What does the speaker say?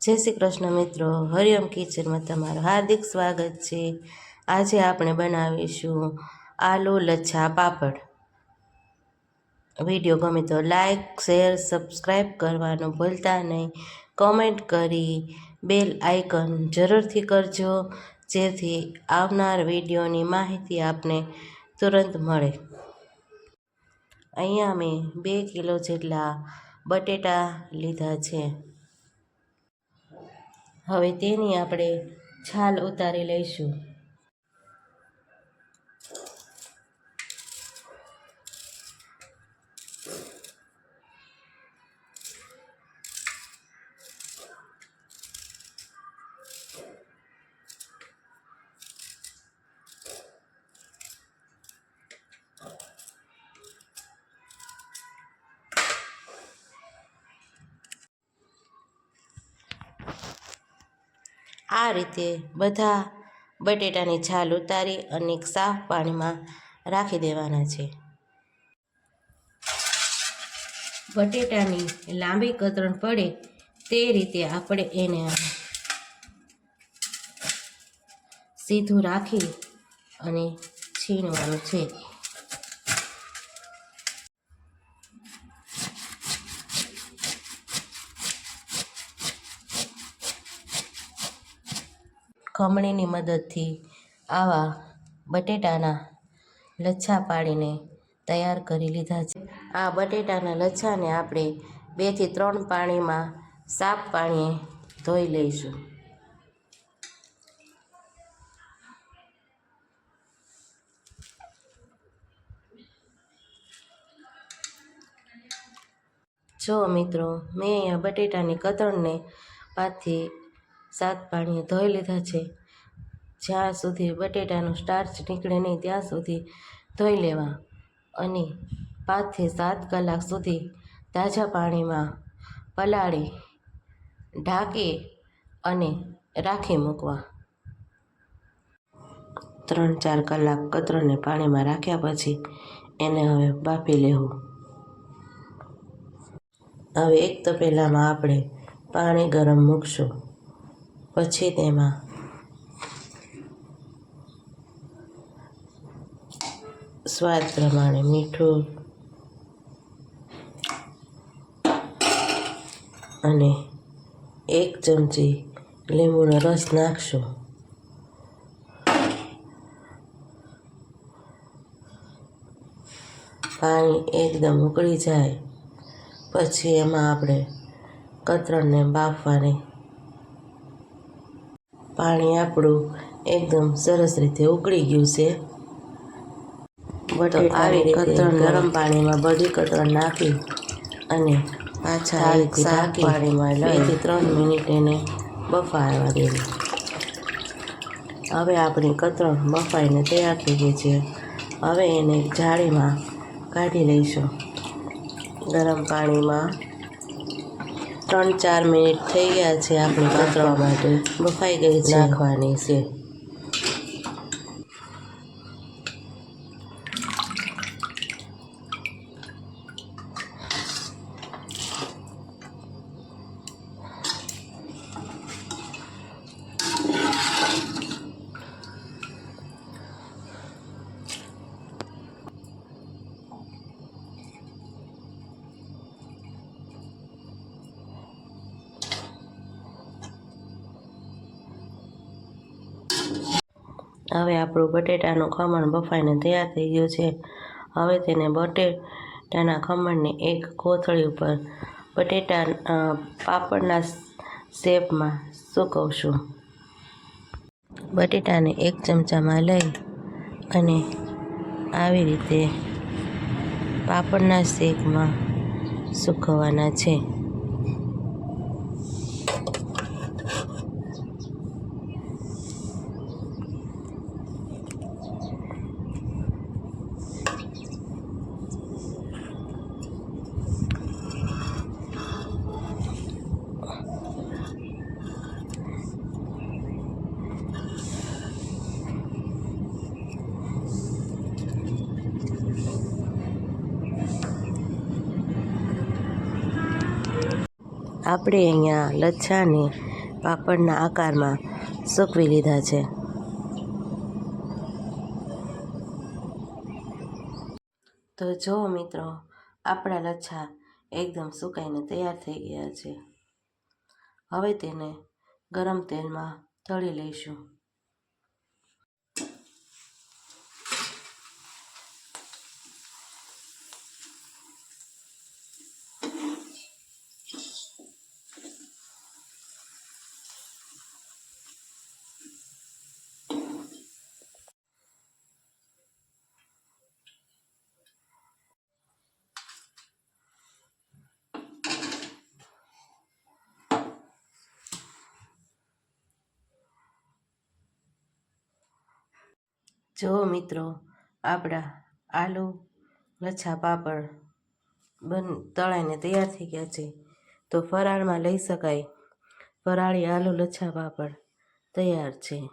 જય શ્રી કૃષ્ણ મિત્રો હરિયમ કિચનમાં તમારું હાર્દિક સ્વાગત છે. આજે આપણે બનાવીશું આલુ લચ્છા પાપડ. વીડિયો ગમે તો લાઈક, શેર સબસ્ક્રાઈબ કરવાનું ભૂલતા નહીં. કોમેન્ટ કરી બેલ આઇકન જરૂરથી કરજો, જેથી આવનાર વિડીયોની માહિતી આપને તુરંત મળે. અહીંયા મેં બે કિલો જેટલા બટેટા લીધા છે. હવે તેની આપણે છાલ ઉતારી લઈશું. આ રીતે બધા બટેટાની છાલ ઉતારી અને સાફ પાણીમાં રાખી દેવાના છે. બટેટાની લાંબી કતરણ પડે તે રીતે આપણે એને સીધું રાખી અને છીણવાનું છે. ખમણીની મદદથી આવા બટેટાના લચ્છા પાડીને તૈયાર કરી લીધા છે. આ બટેટાના લચ્છાને આપણે બેથી ત્રણ પાણીમાં સાફ પાણીએ ધોઈ લઈશું. જો મિત્રો, મેં અહીંયા બટેટાની કતરણને પાંચથી સાત પાણીએ ધોઈ લીધા છે. જ્યાં સુધી બટેટાનું સ્ટાર્ચ નીકળે નહીં, ત્યાં સુધી ધોઈ લેવા. અને પાંચથી સાત કલાક સુધી તાજા પાણીમાં પલાળી, ઢાંકી અને રાખી મૂકવા. ત્રણ ચાર કલાક કતરોને પાણીમાં રાખ્યા પછી એને હવે બાફી લેવું. હવે એક તપેલામાં આપણે પાણી ગરમ મૂકશું. પછી તેમાં. સ્વાદ પ્રમાણે મીઠું અને એક ચમચી લીંબુનો રસ નાખશું. પાણી એકદમ ઉકળી જાય. પછી એમાં આપણે કતરણને બાફવાની પાણી આપણું એકદમ સરસ રીતે ઉકળી ગયું છે. તો આવી કતરણ ગરમ પાણીમાં બધી કતરણ નાખી અને પાછા એક સાફ પાણીમાં બેથી ત્રણ મિનિટ એને બફાવા દેવી. હવે આપણી કતરણ બફાઈને તૈયાર થઈ ગઈ છે. હવે એને જાળીમાં કાઢી લઈશું. ગરમ પાણીમાં ત્રણ ચાર મિનિટ થઈ ગયા છે આપણે કતરણ માટે. બફાઈ ગઈ નાખવાની છે. હવે આપણું બટેટાનું ખમણ બફાઈને તૈયાર થઈ ગયું છે. હવે તેને બટેટાના ખમણને એક કોથળી ઉપર બટેટા પાપડના શેપમાં સૂકવશું. બટેટાને એક ચમચામાં લઈ અને આવી રીતે પાપડના શેપમાં સૂકવવાના છે. આપણે અહીંયા લચ્છાને પાપડના આકારમાં સૂકવી લીધા છે. તો જો મિત્રો, આપણા લચ્છા એકદમ સુકાઈને તૈયાર થઈ ગયા છે. હવે તેને ગરમ તેલમાં તળી લઈશું. જો મિત્રો, આપણા આલુ લચ્છા પાપડ બન, તળાઈને તૈયાર થઈ ગયા છે, તો ફરાળમાં લઈ શકાય. ફરાળી આલુ લચ્છા પાપડ તૈયાર છે.